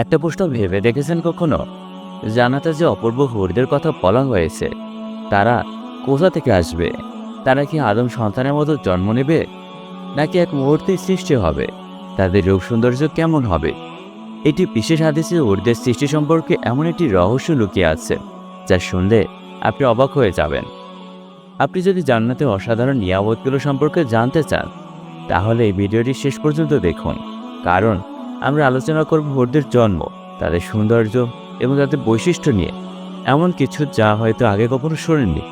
একটা প্রশ্ন ভেবে দেখেছেন কখনো? জানাতে যে অপূর্ব হুরদের কথা বলা হয়েছে, তারা কোথা থেকে আসবে? তারা কি আদম সন্তানের মতো জন্ম নেবে? নাকি এক মুহূর্তে সৃষ্টি হবে? তাদের রূপ সৌন্দর্য কেমন হবে? এটি বিশেষ হাদিসে উর্দের সৃষ্টি সম্পর্কে এমন একটি রহস্য লুকিয়ে আছে, যা শুনলে আপনি অবাক হয়ে যাবেন। আপনি যদি জান্নাতে অসাধারণ নিয়ামতগুলো সম্পর্কে জানতে চান, তাহলে এই ভিডিওটি শেষ পর্যন্ত দেখুন, কারণ আমরা আলোচনা করব হুরদের জন্ম, তাদের সৌন্দর্য এবং তাদের বৈশিষ্ট্য নিয়ে। এমন কিছু যা হয়তো আগে কখনো শোনেননি।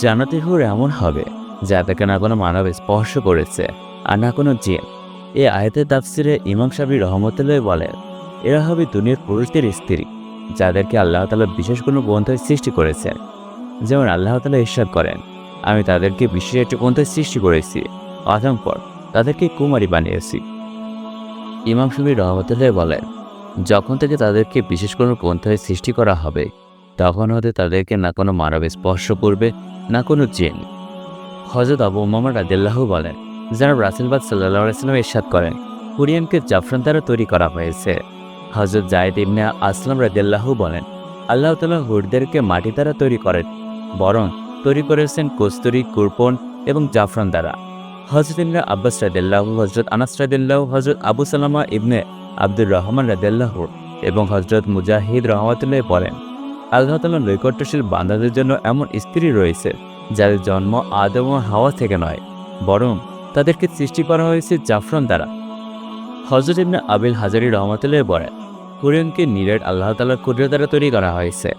জানাতে হুর এমন হবে, যা তাকে না কোনো মানব স্পর্শ করেছে, আর না কোনো জিন। এই আয়তের তাফসিরে ইমাম সাবি রহমতুল্লাহ বলেন, এরা হবে দুনিয়ার পুরুষদের স্ত্রী, যাদেরকে আল্লাহ তালা বিশেষ কোনো গ্রন্থের সৃষ্টি করেছেন। যেমন আল্লাহ তালা ইস্বাদ করেন, আমি তাদেরকে বিশেষ একটি গ্রন্থের সৃষ্টি করেছি, অতঃপর তাদেরকে কুমারী বানিয়েছি। ইমাম সুবি রহমতুল্লাহ বলেন যখন থেকে তাদেরকে বিশেষ কোনো গ্রন্থের সৃষ্টি করা হবে, তখন হতে তাদেরকে না কোনো মানব স্পর্শ করবে, না কোনো জিন। হজরত আবু উমামা রাদিল্লাহ বলেন, যারা রাসেলবাদ সাল্লাহ ইসলাম ইরশাদ করেন কুরিয়ানকে জাফরান দ্বারা তৈরি করা হয়েছে। হজরত জায়দ ইবনে আসলাম রাদিল্লাহ বলেন, আল্লাহ তালা হুরদেরকে মাটি দ্বারা তৈরি করেন, বরং তৈরি করেছেন কস্তুরি, কুরপন এবং জাফরান দ্বারা। হজরত ইবনে আব্বাস রাদিল্লাহ হজরত আনাস রাদিল্লাহ হজরত আবু সালামা ইবনে আব্দুর রহমান রাদিল্লাহ এবং হজরত মুজাহিদ রহমতুল্লাহ বলেন আল্লাহ তালা নৈকট্যশীল বান্দাদের জন্য এমন স্ত্রী রয়েছে, যাদের জন্ম আদম হাওয়া থেকে নয়, বরং তাদেরকে সৃষ্টি করা হয়েছে জাফরান দ্বারা। হজরত ইবনে আবিল হাজারি রহমতুল্লাহ বলেন কুরিয়ানকে নিরেট আল্লাহ তালার কুদরত দ্বারা তৈরি করা হয়েছে।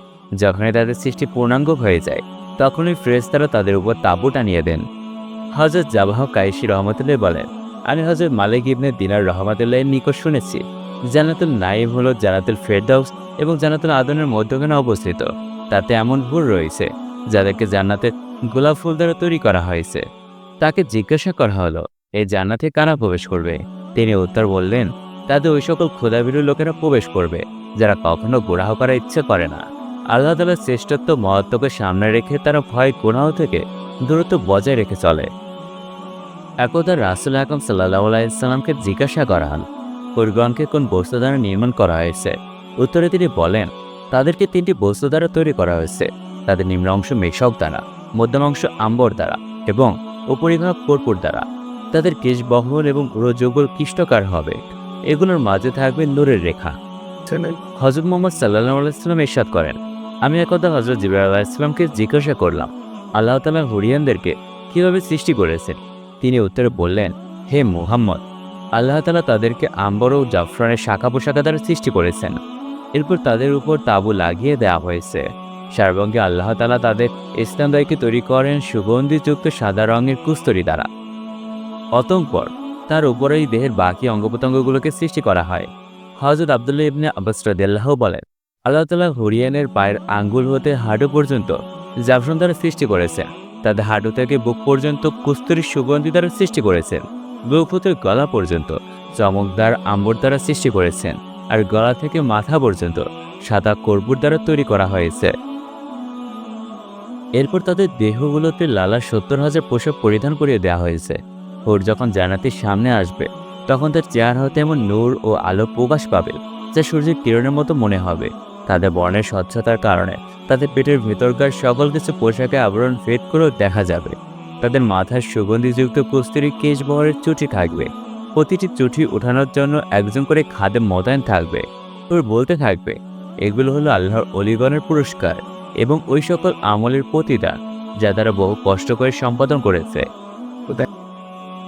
যখনই তাদের সৃষ্টি পূর্ণাঙ্গ হয়ে যায়, তখনই ফ্রেশ তারা তাদের উপর তাবু টানিয়ে দেন। হজরত জাবাহ কাইশি রহমতুল্লাহ বলেন, আমি হজরত মালিক ইবনে দিনার রহমতুল্লাহের নিকট শুনেছি জানাতুল নাইম হল জানাতুল ফেরদাউস এবং জানাতুল আদনের মধ্যখানে অবস্থিত। তাতে এমন ভুল রয়েছে, যাদেরকে জান্নাতে গোলাপ ফুল দ্বারা তৈরি করা হয়েছে। তাকে জিজ্ঞাসা করা হলো এই জান্নাতে কারা প্রবেশ করবে? তিনি উত্তর বললেন, তাদের ওই সকল ক্ষুদাবিরু লোকেরা প্রবেশ করবে, যারা কখনো গুনাহ করার ইচ্ছে করে না। আল্লাহ তালার শ্রেষ্ঠত্ব মহত্বকে সামনে রেখে তারা ভয়, গুনাহ থেকে দূরত্ব বজায় রেখে চলে। একদা রাসুল আকম সাল্লাহ আলাইসাল্লামকে জিজ্ঞাসা করা হল। কুরগণকে কোন বস্তু দ্বারা নির্মাণ করা হয়েছে? উত্তরে তিনি বলেন তাদেরকে তিনটি বস্তু দ্বারা তৈরি করা হয়েছে। তাদের নিম্ন অংশ মেশক দ্বারা মধ্যম অংশ আম্বর দ্বারা এবং উপরিভাগ কর্পূর দ্বারা। তাদের কেশ বহন এবং পুরো যুগল কৃষ্টকার হবে। এগুলোর মাঝে থাকবে নূরের রেখা। হজরত মোহাম্মদ সাল্লাহ আলাইসাল্লাম ইরশাদ করেন আমি একদা হজরত জিবরা আলাহিসামকে জিজ্ঞাসা করলাম আল্লাহ তালা হরিয়ানদেরকে কীভাবে সৃষ্টি করেছেন? তিনি উত্তরে বললেন, হে মুহাম্মদ, আল্লাহ তালা তাদেরকে আম্বর ও জাফরানের শাখা পোশাখা দ্বারা সৃষ্টি করেছেন। এরপর তাদের উপর তাবু লাগিয়ে দেওয়া হয়েছে। সারবঙ্গে আল্লাহ তালা তাদের ইসলামদায়কে তৈরি করেন সুগন্ধিযুক্ত সাদা রঙের কুস্তরি দ্বারা। অতঙ্কর তার উপরেই দেহের বাকি অঙ্গ প্রত্যঙ্গগুলোকে সৃষ্টি করা হয়। হজরত আবদুল্লাহ ইবনে আব্বাস রাদিয়াল্লাহু বলেন, আল্লাহ তালা হরিয়ানের পায়ের আঙ্গুল হতে হাঁটু পর্যন্ত জাফরান দ্বারা সৃষ্টি করেছেন। তাদের হাঁটু থেকে বুক পর্যন্ত কুস্তরির সুগন্ধি দ্বারা সৃষ্টি করেছেন। বুক হতে গলা পর্যন্ত চমকদার আম্বর দ্বারা সৃষ্টি করেছেন আর গলা থেকে মাথা পর্যন্ত সাদা কর্পূর দ্বারা তৈরি করা হয়েছে। এরপর তাদের দেহগুলোতে লালা সত্তর হাজার পোশাক পরিধান করিয়ে দেওয়া হয়েছে। ওর যখন জানাতির সামনে আসবে, তখন তার চেহারা হতে এমন নূর ও আলো প্রকাশ পাবে, যা সূর্যের কিরণের মতো মনে হবে। তাদের বর্ণের স্বচ্ছতার কারণে তাদের পেটের ভেতরকার সকল কিছু পোশাকে আবরণ ফেদ করেও দেখা যাবে। তাদের মাথার সুগন্ধিযুক্ত কস্তুরি কেশ বহরের চুটি থাকবে। প্রতিটি চুটি ওঠানোর জন্য একজন করে খাদে মোতায়েন থাকবে। তোর বলতে থাকবে, এগুলো হলো আল্লাহর অলিগণের পুরস্কার এবং ওই সকল আমলের প্রতিদান যা তারা বহু কষ্ট করে সম্পাদন করেছে।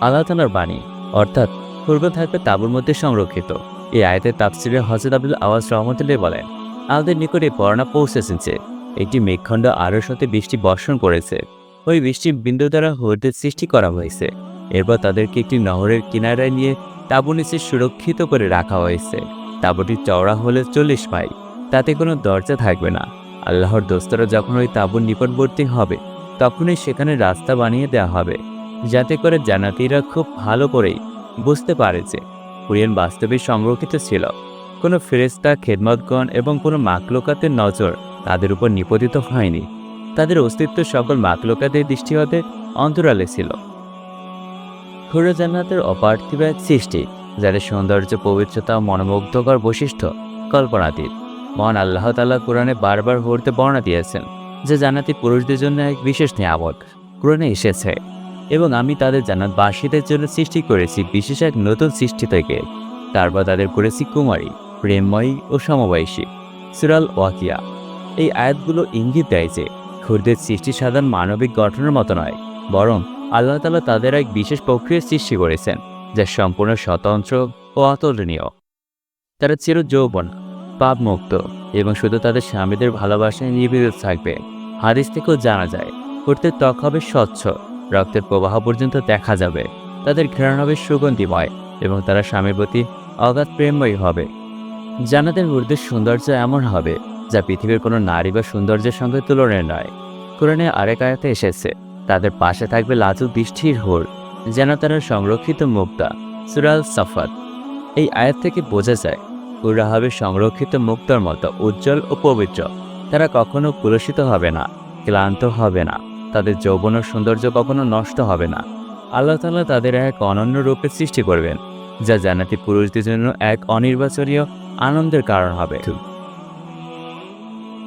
আল্লাহ তালার বাণী, অর্থাৎ পূর্ব থাকবে তাবুর মধ্যে সংরক্ষিত। এই আয়তের তাফসিরে হজরত আব্দুল আওয়াজ রহমতুল্লাহ বলেন আমাদের নিকটে বর্ণা পৌঁছেছে একটি মেঘখণ্ড আরও সাথে বৃষ্টি বর্ষণ করেছে। ওই বৃষ্টি বিন্দু দ্বারা হরদের সৃষ্টি করা হয়েছে। এরপর তাদেরকে একটি নহরের কিনারায় নিয়ে তাঁবু নিচে সুরক্ষিত করে রাখা হয়েছে। তাঁবুটি চওড়া হলে চল্লিশ মাইল। তাতে কোনো দরজা থাকবে না। আল্লাহর দোস্তরা যখন ওই তাঁবুর নিকটবর্তী হবে, তখনই সেখানে রাস্তা বানিয়ে দেওয়া হবে। যাতে করে জানাতিরা খুব ভালো করেই বুঝতে পারে যে, কুরিয়ান বাস্তবে সংরক্ষিত ছিল। কোনো ফেরেস্তা খেদমতগণ এবং কোনো মাকলোকাতের নজর তাদের উপর নিপতিত হয়নি। তাদের অস্তিত্ব সকল মাকলোকাতের দৃষ্টি হতে অন্তরালে ছিল। হুর জান্নাতের অপার্থিব এক সৃষ্টি, যাদের সৌন্দর্য, পবিত্রতা মনোমুগ্ধকর বৈশিষ্ট্য কল্পনাতীত। মহান আল্লাহ তাল্লাহ কোরআনে বারবার হরতে বর্ণনা দিয়েছেন যে জান্নাতি পুরুষদের জন্য এক বিশেষ নিয়ামক কোরআনে এসেছে এবং আমি তাদের জানাত জান্নাতবাসীদের জন্য সৃষ্টি করেছি বিশেষ এক নতুন সৃষ্টি থেকে। তারপর তাদের করেছি কুমারী। প্রেমময়ী ও সমবয়সী। সুরাল ওয়াকিয়া। এই আয়াতগুলো ইঙ্গিত দেয় যে, খুরদের সৃষ্টি সাধারণ মানবিক গঠনের মতো নয়, বরং আল্লাহ তালা তাদের এক বিশেষ প্রক্রিয়ার সৃষ্টি করেছেন, যা সম্পূর্ণ স্বতন্ত্র ও অতুলনীয়। তারা চির যৌবন পাপমুক্ত এবং শুধু তাদের স্বামীদের ভালোবাসায় নিবেদিত থাকবে। হাদিস থেকেও জানা যায়, খুরদের ত্বক হবে স্বচ্ছ, রক্তের প্রবাহ পর্যন্ত দেখা যাবে, তাদের ঘ্রাণ হবে সুগন্ধিময় এবং তারা স্বামীর প্রতি অগাধ প্রেমময়ী হবে। জানাতের হুরদের সৌন্দর্য এমন হবে, যা পৃথিবীর কোনো নারী বা সৌন্দর্যের সঙ্গে তুলনায় নয়। কোরআনে আরেক আয়াতে এসেছে, তাদের পাশে থাকবে লাজুক দৃষ্টির হুর, যেন তারা সংরক্ষিত মুক্তা। সুরাল সাফাত। এই আয়াত থেকে বোঝা যায় হুররা হবে সংরক্ষিত মুক্তার মতো উজ্জ্বল ও পবিত্র। তারা কখনো কুলসিত হবে না, ক্লান্ত হবে না, তাদের যৌবন ও সৌন্দর্য কখনো নষ্ট হবে না। আল্লাহ তাআলা তাদের এক অনন্য রূপে সৃষ্টি করবেন, যা জান্নাতি পুরুষদের জন্য এক অনির্বাচনীয় আনন্দের কারণ হবে।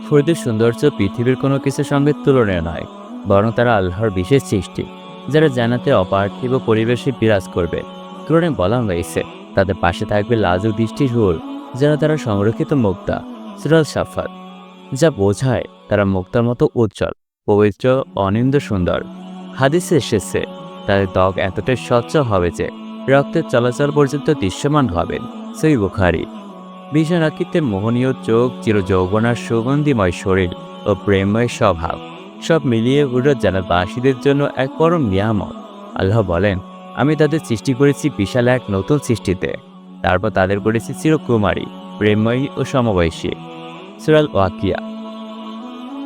ফুরদের সৌন্দর্য পৃথিবীর কোনো কিছুর সঙ্গে তুলনীয় নয় বরং তারা আল্লাহর বিশেষ সৃষ্টি যারা জানাতে অপার্থিব পরিবেশে বিরাজ করবে। কোরআনে বলা হয়েছে তাদের পাশে থাকবে লাজুক দৃষ্টির হুর যেন তারা সংরক্ষিত মুক্তা সুরাল সাফাত যা বোঝায় তারা মুক্তার মতো উজ্জ্বল পবিত্র অনিন্দ সুন্দর। হাদিসে এসেছে তাদের ত্বক এতটাই স্বচ্ছ হবে যে রক্তের চলাচল পর্যন্ত দৃশ্যমান হবেন সেই বুখারি। আকৃতির মোহনীয় চোখ চির যৌবনার সুগন্ধিময় শরীর ও প্রেমময় স্বভাব। সব মিলিয়ে হুরত জানাবাসীদের জন্য এক পরম নিয়ামত। আল্লাহ বলেন, আমি তাদের সৃষ্টি করেছি বিশাল এক নতুন সৃষ্টিতে। তারপর তাদের করেছি চিরকুমারী, প্রেমময়ী ও সমবয়সী। সুরাল ওয়াকিয়া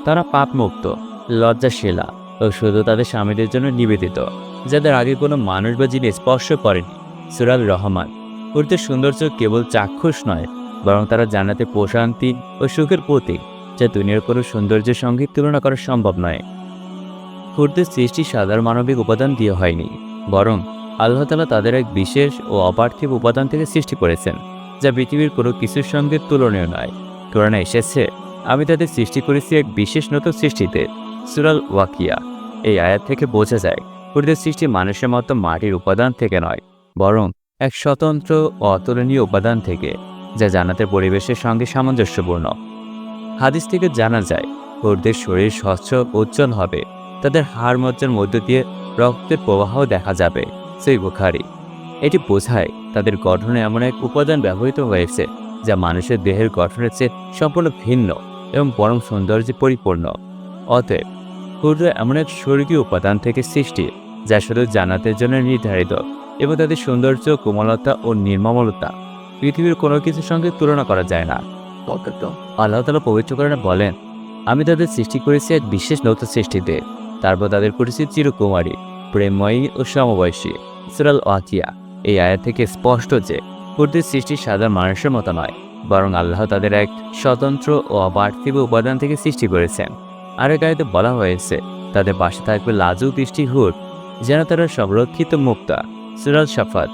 তারা পাপমুক্ত, লজ্জাশীলা ও শুধু তাদের স্বামীদের জন্য নিবেদিত, যাদের আগে কোনো মানুষ বা জিনিস স্পর্শ করেনি। সুরাল রহমান হুরদের সৌন্দর্য কেবল চাক্ষুষ নয় বরং তারা জানাতে প্রশান্তি ও সুখের প্রতীক, যা দুনিয়ার কোনো সৌন্দর্যের সঙ্গে তুলনা করা সম্ভব নয়। হুরদের সৃষ্টি সাধারণ মানবিক উপাদান দিয়ে হয়নি, বরং আল্লাহ তালা তাদের এক বিশেষ ও অপার্থিব উপাদান থেকে সৃষ্টি করেছেন, যা পৃথিবীর কোনো কিছুর সঙ্গে তুলনীয় নয়। কোরআনে এসেছে, আমি তাদের সৃষ্টি করেছি এক বিশেষ নতুন সৃষ্টিতে। সুরাল ওয়াকিয়া, এই আয়াত থেকে বোঝা যায় হুরদের সৃষ্টি মানুষের মতো মাটির উপাদান থেকে নয়, বরং এক স্বতন্ত্র ও অতুলনীয় উপাদান থেকে। যা জানাতে পরিবেশের সঙ্গে সামঞ্জস্যপূর্ণ। হাদিস থেকে জানা যায় হুরদের শরীর স্বচ্ছ উজ্জ্বল হবে। তাদের হাড় মজ্জার মধ্য দিয়ে রক্তের প্রবাহ দেখা যাবে, সেই বুখারি। এটি বোঝায় তাদের গঠনে এমন এক উপাদান ব্যবহৃত হয়েছে, যা মানুষের দেহের গঠনের চেয়ে সম্পূর্ণ ভিন্ন এবং পরম সৌন্দর্যে পরিপূর্ণ। অতএব হুররা এমন এক স্বর্গীয় উপাদান থেকে সৃষ্টি, যা শুধু জানাতের জন্য নির্ধারিত এবং তাদের সৌন্দর্য, কোমলতা ও নির্মমলতা পৃথিবীর কোনো কিছুর সঙ্গে তুলনা করা যায় না। আল্লাহ তালা পবিত্রকরণে বলেন আমি তাদের সৃষ্টি করেছি এক বিশেষ নতুন সৃষ্টিতে। তারপর তাদের করেছি চিরকুমারী প্রেমময়ী ও সমবয়সী। সুরাল ওয়াকিয়া এই আয়াত থেকে স্পষ্ট যে কুর্দির সৃষ্টি সাধারণ মানুষের মতো নয় বরং আল্লাহ তাদের এক স্বতন্ত্র ও অপার্থিব উপাদান থেকে সৃষ্টি করেছেন। আরেক আয়াতে বলা হয়েছে তাদের পাশে থাকবে লাজুক দৃষ্টি হুট যেন তারা সংরক্ষিত মুক্তা। সুরাল সাফাত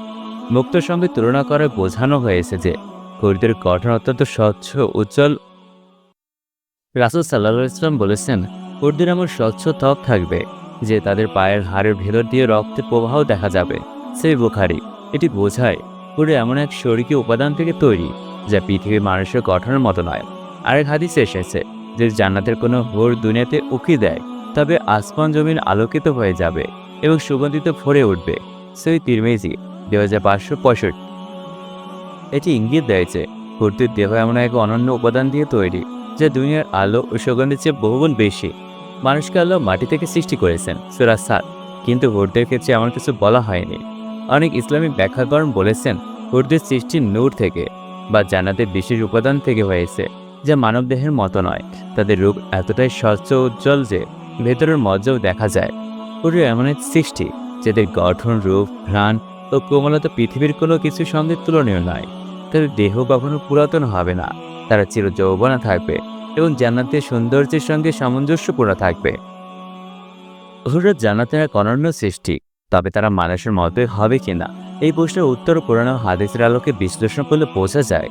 মুক্তর সঙ্গে তুলনা করে বোঝানো হয়েছে যে কুর্দের গঠন অত্যন্ত স্বচ্ছ, উজ্জ্বল। রাসুল সাল্লাহ ইসলাম বলেছেন, কুর্দের এমন স্বচ্ছ ত্বক থাকবে যে তাদের পায়ের হাড়ের ভেতর দিয়ে রক্তের প্রবাহ দেখা যাবে। সেই বুখারি, এটি বোঝায় পুরো এমন এক স্বর্গীয় উপাদান থেকে তৈরি, যা পৃথিবীর মানুষের গঠনের মতো নয়। আরেক হাদিসে এসেছে যে জান্নাতের কোনো হোর দুনিয়াতে উকি দেয়, তবে আসমান জমিন আলোকিত হয়ে যাবে এবং সুগন্ধিত ভরে উঠবে। সেই তিরমেজি দু হাজার পাঁচশো পঁয়ষট্টি। এটি ইঙ্গিত দেয় যে হুর্তির দেহ এমন এক অনন্য উপাদান দিয়ে তৈরি, যা দুনিয়ার আলো ও সুগন্ধের চেয়ে বহুগুণ বেশি। মানুষকে আল্লাহ মাটি থেকে সৃষ্টি করেছেন, সুরা সাত। কিন্তু হুরদের ক্ষেত্রে এমন কিছু বলা হয়নি। অনেক ইসলামিক ব্যাখ্যাকরণ বলেছেন হুরদের সৃষ্টি নূর থেকে বা জান্নাতের বিশেষ উপাদান থেকে হয়েছে, যা মানবদেহের মতো নয়। তাদের রূপ এতটাই স্বচ্ছ উজ্জ্বল যে ভেতরের মজ্জাও দেখা যায়। হুরের এমন এক সৃষ্টি, যাদের গঠন, রূপ, ঘ্রাণ ও কোমলতা পৃথিবীর কোনো কিছুর সঙ্গে তুলনীয় নয়। তাদের দেহ কখনো পুরাতন হবে না। তারা চির যৌবনা থাকবে এবং জান্নাতের সৌন্দর্যের সঙ্গে সামঞ্জস্যপূর্ণ থাকবে। হুররা জান্নাতের এক অনন্য সৃষ্টি, তবে তারা মানুষের মতোই হবে কিনা? এই প্রশ্নের উত্তর পুরানো হাদিসের আলোকে বিশ্লেষণ করলে বোঝা যায়,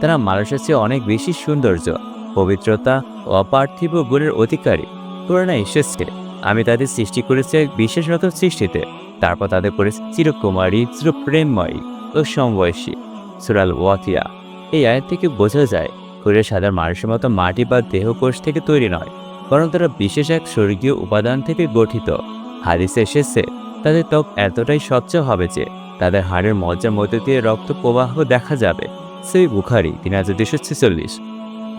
তারা মানুষের চেয়ে অনেক বেশি সৌন্দর্য, পবিত্রতা ও অপার্থিব গুণের অধিকারী। পুরানো এসেছে, আমি তাদের সৃষ্টি করেছি এক বিশেষ নতুন সৃষ্টিতে। তারপর তাদের করেছি চিরকুমারী, চিরপ্রেমময়ী ও সমবয়সী, সুরাল ওয়াতিয়া। এই আয়ের থেকে বোঝা যায় কুরের সাধারণ মানুষের মতো মাটি বা দেহকোষ থেকে তৈরি নয়, বরং তারা বিশেষ এক স্বর্গীয় উপাদান থেকে গঠিত। হাদিসে এসেছে, তাদের ত্বক এতটাই স্বচ্ছ হবে যে, তাদের হাড়ের মজ্জার মধ্যে দিয়ে রক্ত প্রবাহ দেখা যাবে। সেই বুখারি তিন হাজার দুশো ছেচল্লিশ,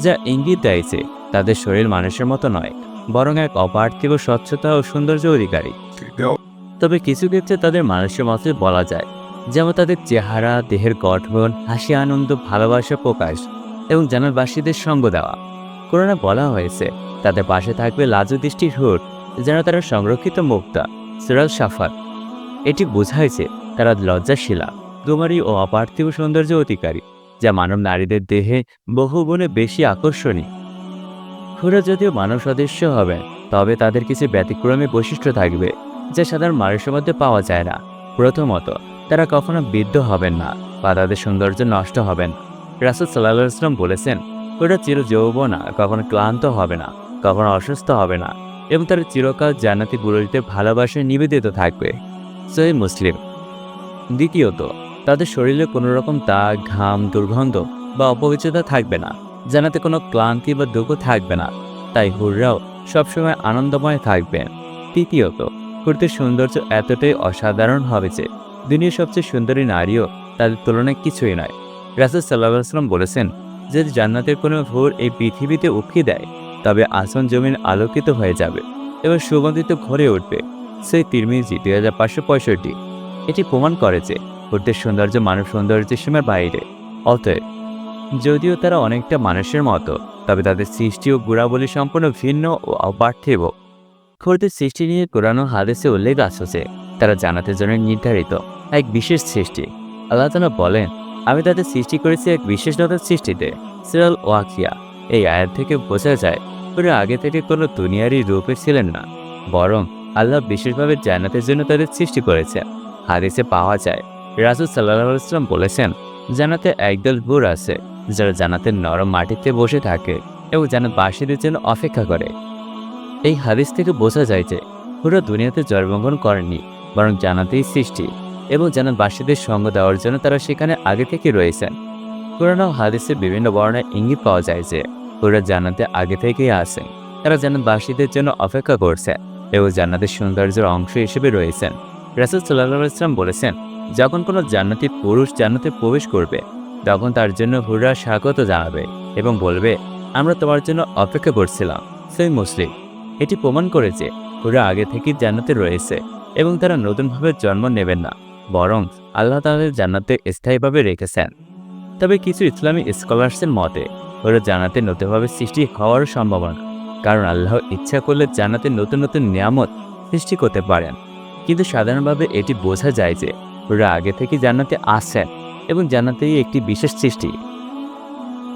যা ইঙ্গিত দেয় যে, তাদের শরীর মানুষের মতো নয়, বরং এক অপার্থিব স্বচ্ছতা ও সৌন্দর্য অধিকারী। তবে কিছু ক্ষেত্রে তাদের মানুষের মতে বলা যায়, যেমন তাদের চেহারা, দেহের গঠন, হাসি, আনন্দ, ভালোবাসা প্রকাশ এবং জানালবাসীদের সঙ্গ দেওয়া। কোরআনে বলা হয়েছে, তাদের পাশে থাকবে লাজু দৃষ্টির হুট যেন তারা সংরক্ষিত মুক্তা। সিরাল সাফাত এটি বোঝায় যে তারা লজ্জাশীলা কুমারী ও অপার্থিব সৌন্দর্য অধিকারী, যা মানব নারীদের দেহে বহু গুণে বেশি আকর্ষণীয়। হুরা যদিও মানব সদস্য হবে তবে তাদের কিছু ব্যতিক্রমী বৈশিষ্ট্য থাকবে। যা সাধারণ মানুষের মধ্যে পাওয়া যায় না। প্রথমত, তারা কখনো বিদ্ধ হবেন না বা তাদের সৌন্দর্য নষ্ট হবে না। রাসুল সাল্লাহ ইসলাম বলেছেন, ওরা চির যৌবনা, কখনো ক্লান্ত হবে না, কখনো অসুস্থ হবে না এবং তারা চিরকাল জান্নাতি বুড়িতে ভালোবাসায় নিবেদিত থাকবে। সহি মুসলিম। দ্বিতীয়ত, তাদের শরীরে কোনো রকম দাগ, ঘাম, দুর্গন্ধ বা অপবিত্রতা থাকবে না। জানাতে কোনো ক্লান্তি বা দুঃখ থাকবে না। তাই হুররাও সবসময় আনন্দময় থাকবেন। তৃতীয়ত হুরদের সৌন্দর্য এতটাই অসাধারণ হবে যে, দুনিয়ার সবচেয়ে সুন্দরী নারীও তাদের তুলনায় কিছুই নয়। রাসুল সাল্লাহ সাল্লাম বলেছেন, যদি জান্নাতের কোনো হুর এই পৃথিবীতে উঠিয়ে দেয়, তবে আসন জমিন আলোকিত হয়ে যাবে এবং সুগন্ধিত ভরে উঠবে। সেই তিরমিজি দুই হাজার পাঁচশো পঁয়ষট্টি। এটি প্রমাণ করে যে হুরদের সৌন্দর্য মানব সৌন্দর্যের সীমার বাইরে। অতএব, যদিও তারা অনেকটা মানুষের মতো, তবে তাদের সৃষ্টি ও গুণাবলী সম্পূর্ণ ভিন্ন ও অপার্থিব। খোরদের সৃষ্টি নিয়ে কোরআন হাদেসে উল্লেখ আছে। তারা জানাতে জন্য নির্ধারিত এক বিশেষ সৃষ্টি। আল্লাহ তালা বলেন, আমি তাদের সৃষ্টি করেছি এক বিশেষ নতুন সৃষ্টিতে। সিরাল ওয়াকিয়া। এই আয়াত থেকে বোঝা যায়, ওরা আগে থেকে কোনো দুনিয়ারই রূপে ছিলেন না, বরং আল্লাহ বিশেষভাবে জান্নাতের জন্য তাদের সৃষ্টি করেছেন হাদিসে পাওয়া যায়, রাসুল সাল্লাহ ইসলাম বলেছেন জানাতে একদল ভোর আছে, যারা জানাতের নরম মাটিতে বসে থাকে এবং জানাত বাসীদের জন্য অপেক্ষা করে। এই হাদিস থেকে বোঝা যায় যে পুরো দুনিয়াতে জন্মগ্রহণ করেননি, বরং জানাতেই সৃষ্টি এবং জানাতবাসীদের সঙ্গ দেওয়ার জন্য তারা সেখানে আগে থেকে রয়েছেন। পুরানো হাদিসের বিভিন্ন বর্ণায় ইঙ্গিত পাওয়া যায় যে পুরো জানাতে আগে থেকেই আসেন তারা জানাতবাসীদের জন্য অপেক্ষা করছে এবং জান্নাতের সৌন্দর্যের অংশ হিসেবে রয়েছেন। রাসুল সাল্লাহ ইসলাম বলেছেন, যখন কোনো জান্নাতি পুরুষ জান্নাতে প্রবেশ করবে, তখন তার জন্য হুররা স্বাগত জানাবে এবং বলবে, আমরা তোমার জন্য অপেক্ষা করছিলাম, সেই মুসলিম এটি প্রমাণ করেছে হুরা আগে থেকেই জান্নাতে রয়েছে এবং তারা নতুনভাবে জন্ম নেবেন না, বরং আল্লাহ তাদের জান্নাতে স্থায়ীভাবে রেখেছেন। তবে কিছু ইসলামী স্কলার্সের মতে, ওরা জানাতে নতুনভাবে সৃষ্টি হওয়ার সম্ভাবনা, কারণ আল্লাহ ইচ্ছা করলে জান্নাতে নতুন নতুন নিয়ামত সৃষ্টি করতে পারেন। কিন্তু সাধারণভাবে এটি বোঝা যায় যে ওরা আগে থেকে জান্নাতে আসছেন এবং জানাতেই একটি বিশেষ সৃষ্টি।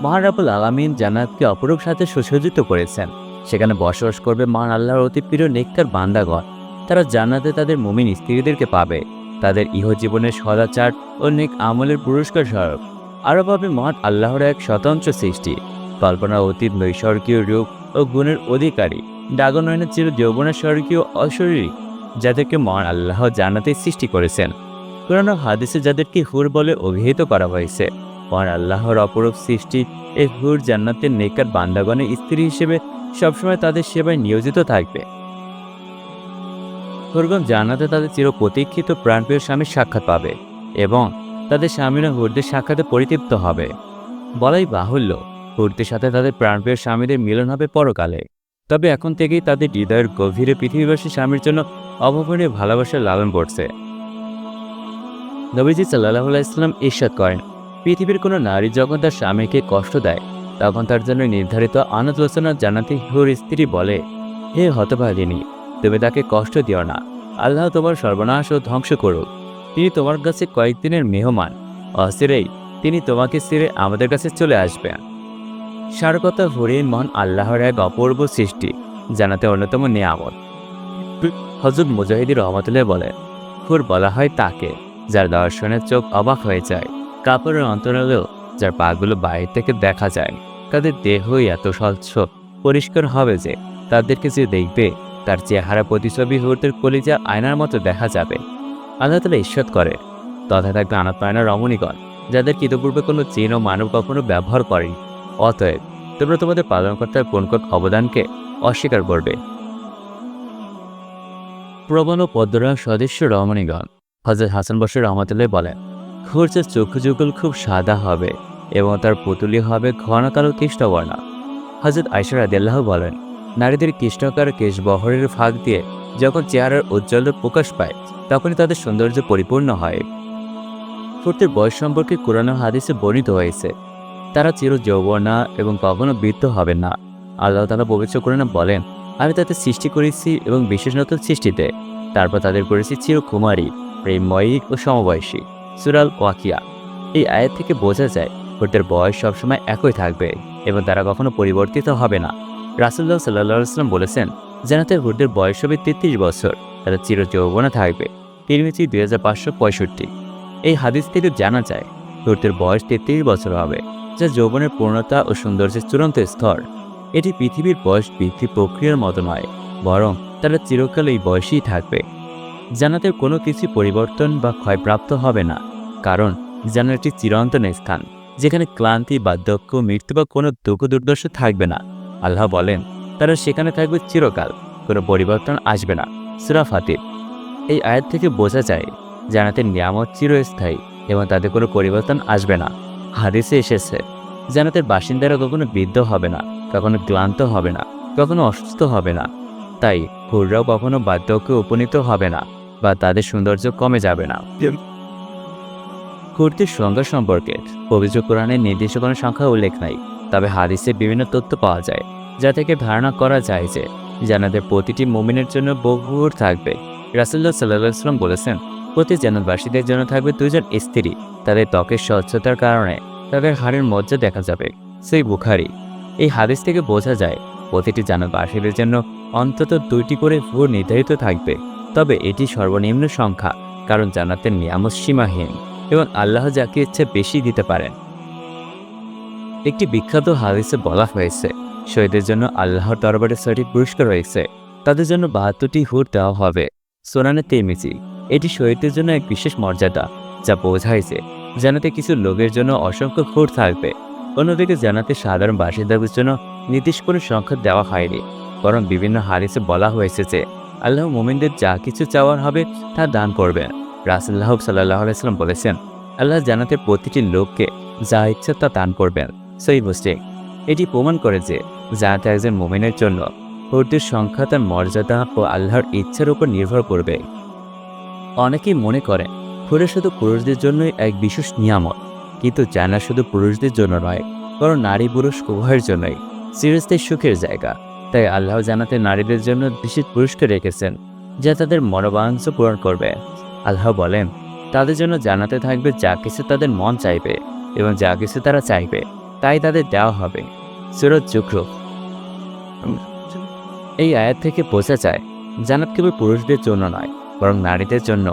মহারাবুল আলামিন জান্নাতকে অপরূপ সাথে সুসজ্জিত করেছেন। সেখানে বসবাস করবে মহান আল্লাহর অতি প্রিয় নেককার বান্দাগণ। তারা জান্নাতে তাদের মুমিন স্ত্রীদেরকে পাবে। তাদের ইহজীবনের সদাচার ও নেক আমলের পুরস্কার স্বরূপ। আরও পাবে মহান আল্লাহর এক স্বতন্ত্র সৃষ্টি। কল্পনা অতীত নৈসর্গীয় রূপ ও গুণের অধিকারী। ডাগনয়নের চির যৌবনের স্বর্গীয় অশরীরী, যাদেরকে মহান আল্লাহ জান্নাতে সৃষ্টি করেছেন। কোরআন হাদিসে যাদেরকে হুর বলে অভিহিত করা হয়েছে, মহান আল্লাহর অপরূপ সৃষ্টি এই হুর জান্নাতের নেকার বান্দাগণের স্ত্রী হিসেবে সবসময় তাদের সেবায় নিয়োজিত থাকবে। হুরগণ জান্নাতে তাদের চির প্রতীক্ষিত প্রাণপ্রিয় স্বামীর সাক্ষাৎ পাবে এবং তাদের স্বামীরা হুরদের সাক্ষাতে পরিতৃপ্ত হবে। বলাই বাহুল্য, হুরদের সাথে তাদের প্রাণপ্রিয় স্বামীদের মিলন হবে পরকালে। তবে এখন থেকেই তাদের হৃদয়ের গভীরে পৃথিবীবাসী স্বামীর জন্য অভাবনীয় ভালোবাসা লালন করছে। নবীজি সাল্লাহ ইসলাম ঈর্ষাদ করেন, পৃথিবীর কোনো নারী যখন তার স্বামীকে কষ্ট দেয় তখন তার জন্য নির্ধারিত আনন্দলোচনা জানাতে হুর স্ত্রী বলে, হে হতভাগিনী, তুমি তাকে কষ্ট দিও না। আল্লাহ তোমার সর্বনাশ ও ধ্বংস করুক। তিনি তোমার কাছে কয়েকদিনের মেহমান। অস্থিরেই তিনি তোমাকে ছেড়ে আমাদের কাছে চলে আসবেন। সারকতা হরিণ মহান আল্লাহর এক অপূর্ব সৃষ্টি, জানাতে অন্যতম নিয়ামত। হজরত মুজাহিদি রহমতুল্লাহ বলে, হুর বলা হয় তাকে, যার দর্শনের চোখ অবাক হয়ে যায়। কাপড়ের অন্তরালেও যার পাগুলো বাইরে থেকে দেখা যায় তাদের দেহই এত স্বচ্ছ, পরিষ্কার হবে যে তাদেরকে যে দেখবে, তার চেহারা প্রতিছবি হুরদের কলিজা আয়নার মতো দেখা যাবে। আল্লাহ তালা ঈশ্বর করে তথা থাকবে আনাত পায়না রমণীগণ, যাদের ইতিপূর্বে কোনো ও মানব কখনো ব্যবহার করেনি, অতএব তোমরা তোমাদের পালনকর্তার কোনকট অবদানকে অস্বীকার করবে। প্রবণ ও পদ্মরা সদস্য রমণীগণ হজরত হাসান বসর রহমতুল্লাহ বলেন খুরজের চক্ষু যুগল খুব সাদা হবে এবং তার পুতুলি হবে ঘন কালো কৃষ্ণবর্ণ। হজরত আইসার আদিল্লাহ বলেন, নারীদের কৃষ্ণকার কেশ বহরের ফাঁক দিয়ে যখন চেহারার উজ্জ্বল প্রকাশ পায়, তখনই তাদের সৌন্দর্য পরিপূর্ণ হয়। ফুর্তির বয়স সম্পর্কে কোরআন হাদিসে বর্ণিত হয়েছে, তারা চির যৌবনা এবং কখনো বৃদ্ধ হবে না। আল্লাহ তালা পবিত্র কোরআনে বলেন, আমি তাদের সৃষ্টি করেছি এবং বিশেষ নতুন সৃষ্টিতে, তারপর তাদের করেছি চিরকুমারী, প্রেমময়ী ও সমবয়সী। সুরাল ওয়াকিয়া। এই আয়ের থেকে বোঝা যায়, ভোটের বয়স সবসময় একই থাকবে এবং তারা কখনো পরিবর্তিত হবে না। রাসুল্লাহ সাল্লাহ আসলাম বলেছেন জানাতে ভোটের বয়স হবে তেত্রিশ বছর তারা চির যৌবনে থাকবে। তিরমিচি দুই হাজার পাঁচশো পঁয়ষট্টি। এই হাদিস থেকে জানা যায়, ভোটের বয়স তেত্রিশ বছর হবে, যা যৌবনের পূর্ণতা ও সৌন্দর্যের চূড়ান্ত স্তর। এটি পৃথিবীর বয়স বৃদ্ধি প্রক্রিয়ার মতো নয়, বরং তারা চিরকাল এই বয়সেই থাকবে। জানাতের কোনো কিছু পরিবর্তন বা ক্ষয়প্রাপ্ত হবে না, কারণ জানাটি চিরন্তন স্থান, যেখানে ক্লান্তি বা দক্ষ মৃত্যু বা কোনো দুঃখ দুর্দর্শ থাকবে না। আল্লাহ বলেন, তারা সেখানে থাকবে চিরকাল, কোনো পরিবর্তন আসবে না। সুরা ফাতির এই আয়াত থেকে বোঝা যায় জানাতের নিয়ামত চিরস্থায়ী এবং তাতে কোনো পরিবর্তন আসবে না। হাদিসে এসেছে জানাতের বাসিন্দারা কখনো বৃদ্ধ হবে না, কখনো ক্লান্ত হবে না, কখনো অসুস্থ হবে না। তাই হুররাও কখনো বার্ধক্যে উপনীত হবে না বা তাদের সৌন্দর্য কমে যাবে না। কুর্তির সংজ্ঞা সম্পর্কে পবিত্র কোরআনের নির্দিষ্ট কোনো সংখ্যা উল্লেখ নাই, তবে হাদিসে বিভিন্ন তথ্য পাওয়া যায়, যা থেকে ধারণা করা যায় যে জানাদের প্রতিটি মুমিনের জন্য বহুর থাকবে। রাসুল্লাহ সাল্লাহ সাল্লাম বলেছেন, প্রতি জানাতবাসীদের জন্য থাকবে দুজন স্ত্রী। তাদের ত্বকের স্বচ্ছতার কারণে তাদের হাড়ের মজ্জা দেখা যাবে। সেই বুখারি। এই হাদিস থেকে বোঝা যায়, প্রতিটি জানাতবাসীদের জন্য অন্তত দুইটি করে ভুর নির্ধারিত থাকবে। তবে এটি সর্বনিম্ন সংখ্যা, কারণ জান্নাতের নিয়ামত সীমাহীন এবং আল্লাহ যাকে ইচ্ছে বেশি দিতে পারেন। একটি বিখ্যাত হাদিসে বলা হয়েছে, শহীদের জন্য আল্লাহর দরবারে ছয়টি পুরস্কার রয়েছে, তাদের জন্য বাহাত্তরটি হুর দেওয়া হবে। সোনানে তেমিজি এটি শহীদদের জন্য এক বিশেষ মর্যাদা, যা বোঝায় যে জানাতে কিছু লোকের জন্য অসংখ্য হুর থাকবে। অন্যদিকে জানাতে সাধারণ বাসিন্দাদের জন্য নির্দিষ্ট কোনো সংখ্যা দেওয়া হয়নি। বরং বিভিন্ন হারিসে বলা হয়েছে যে, আল্লাহ মোমিনদের যা কিছু চাওয়ার হবে তা দান করবেন রাসুল্লাহ সাল্লাহ আলাইসাল্লাম বলেছেন, আল্লাহ জানাতে প্রতিটি লোককে যা ইচ্ছা তা দান করবেন। সেই মুসলিম, এটি প্রমাণ করে যে জানাতে একজন মোমিনের জন্য হুরদের সংখ্যা, তার মর্যাদা ও আল্লাহর ইচ্ছার উপর নির্ভর করবে। অনেকেই মনে করেন হুরে শুধু পুরুষদের জন্যই এক বিশেষ নিয়ামত, কিন্তু জানা শুধু পুরুষদের জন্য নয়, বরং নারী পুরুষ উভয়ের জন্যই। সিরিজদের সুখের জায়গা। তাই আল্লাহ জানাতে নারীদের জন্য বিশেষ পুরস্কার রেখেছেন, যা তাদের মনোবাঞ্ছ পূরণ করবে। আল্লাহ বলেন, তাদের জন্য জানাতে থাকবে যা কিছু তাদের মন চাইবে এবং যা কিছু তারা চাইবে, তাই তাদের দেওয়া হবে। সুরজ চুক্র এই আয়াত থেকে বোঝা যায় জানাত কেবল পুরুষদের জন্য নয়, বরং নারীদের জন্য।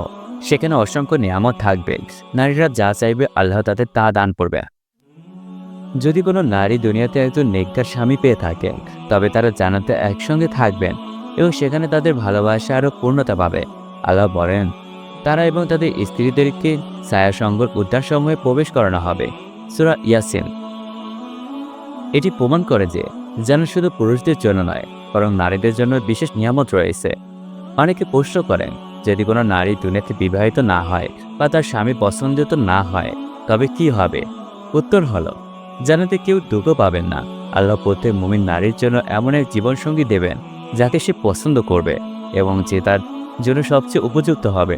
সেখানে অসংখ্য নিয়ামত থাকবে। নারীরা যা চাইবে আল্লাহ তাদের তা দান করবে। যদি কোনো নারী দুনিয়াতে একজন নেককার স্বামী পেয়ে থাকেন তবে তারা জানাতে একসঙ্গে থাকবেন এবং সেখানে তাদের ভালোবাসা আরও পূর্ণতা পাবে। আল্লাহ বলেন, তারা এবং তাদের স্ত্রীদেরকে ছায়াসঙ্গর উদ্যান সমূহে প্রবেশ করানো হবে। সুরা ইয়াসিন। এটি প্রমাণ করে যে যেন শুধু পুরুষদের জন্য নয়, বরং নারীদের জন্য বিশেষ নিয়ামত রয়েছে। অনেকে প্রশ্ন করেন, যদি কোনো নারী দুনিয়াতে বিবাহিত না হয় বা তার স্বামী পছন্দিত না হয়, তবে কি হবে? উত্তর হলো জানাতে কেউ দুঃখ পাবেন না। আল্লাহ প্রত্যেক মুমিন নারীর জন্য এমন এক জীবনসঙ্গী দেবেন, যাকে সে পছন্দ করবে এবং যে তার জন্য সবচেয়ে উপযুক্ত হবে।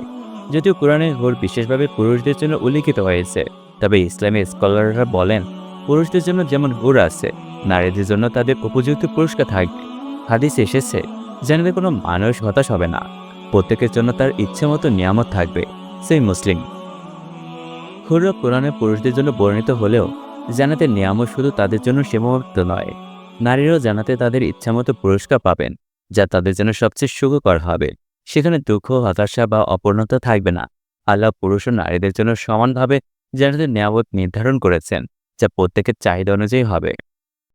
যদিও কোরআনে হোর বিশেষভাবে পুরুষদের জন্য উল্লিখিত হয়েছে, তবে ইসলামী স্কলাররা বলেন, পুরুষদের জন্য যেমন হুর আছে, নারীদের জন্য তাদের উপযুক্ত পুরস্কার থাকবে হাদিস এসেছে জানাতে কোনো মানুষ হতাশ হবে না, প্রত্যেকের জন্য তার ইচ্ছে মতো নিয়ামত থাকবে, সেই মুসলিম। হুররা কোরআনে পুরুষদের জন্য বর্ণিত হলেও জানাতে নিয়ামত শুধু তাদের জন্য সীমাবদ্ধ নয়, নারীরাও জানাতে তাদের ইচ্ছামতো পুরস্কার পাবেন, যা তাদের জন্য সবচেয়ে সুখকর হবে। সেখানে দুঃখ, হতাশা বা অপূর্ণতা থাকবে না। আল্লাহ পুরুষ ও নারীদের জন্য সমানভাবে জানাতে নিয়ামত নির্ধারণ করেছেন, যা প্রত্যেকের চাহিদা অনুযায়ী হবে।